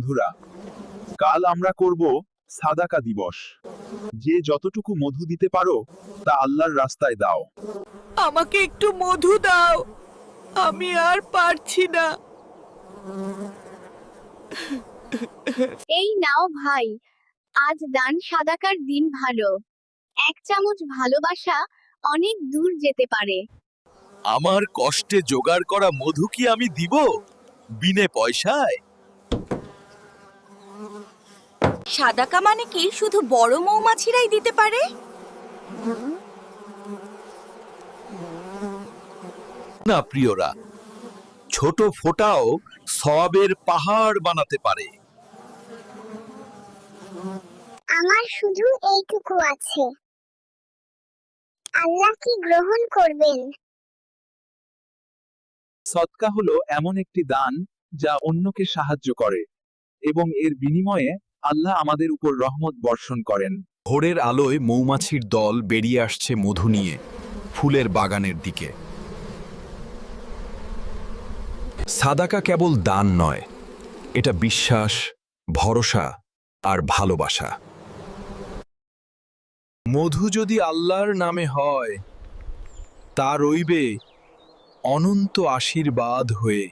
বন্ধুরা কাল আমরা করব সাদাকা দিবস। যে যতটুকু মধু দিতে পারো তা আল্লাহর রাস্তায় দাও। আমাকে একটু মধু দাও। আমি আর পারছি না। এই নাও ভাই আজ দান সাদাকার দিন ভালো। এক চামচ ভালোবাসা অনেক দূর যেতে পারে। আমার কষ্টে জোগাড় করা মধু কি আমি দিব? বিনে পয়সায়? সাদাকা মানে কি? শুধু বড় মৌমাছিরাই দিতে পারে? না প্রিয়রা ছোট ফোঁটাও সবের পাহাড় বানাতে পারে। আমার শুধু এইটুকু আছে। আল্লাহ কি গ্রহণ করবেন? সৎকা হলো এমন একটি দান যা অন্যকে সাহায্য করে এবং এর বিনিময়ে আল্লাহ আমাদের উপর রহমত বর্ষণ করেন। ভোরের আলোয় মৌমাছির দল বেরিয়ে আসছে মধু নিয়ে, ফুলের বাগানের দিকে। সাদাকা কেবল দান নয়, এটা বিশ্বাস, ভরসা আর ভালোবাসা। মধু যদি আল্লাহর নামে হয়, তা রইবে অনন্ত আশীর্বাদ হয়ে।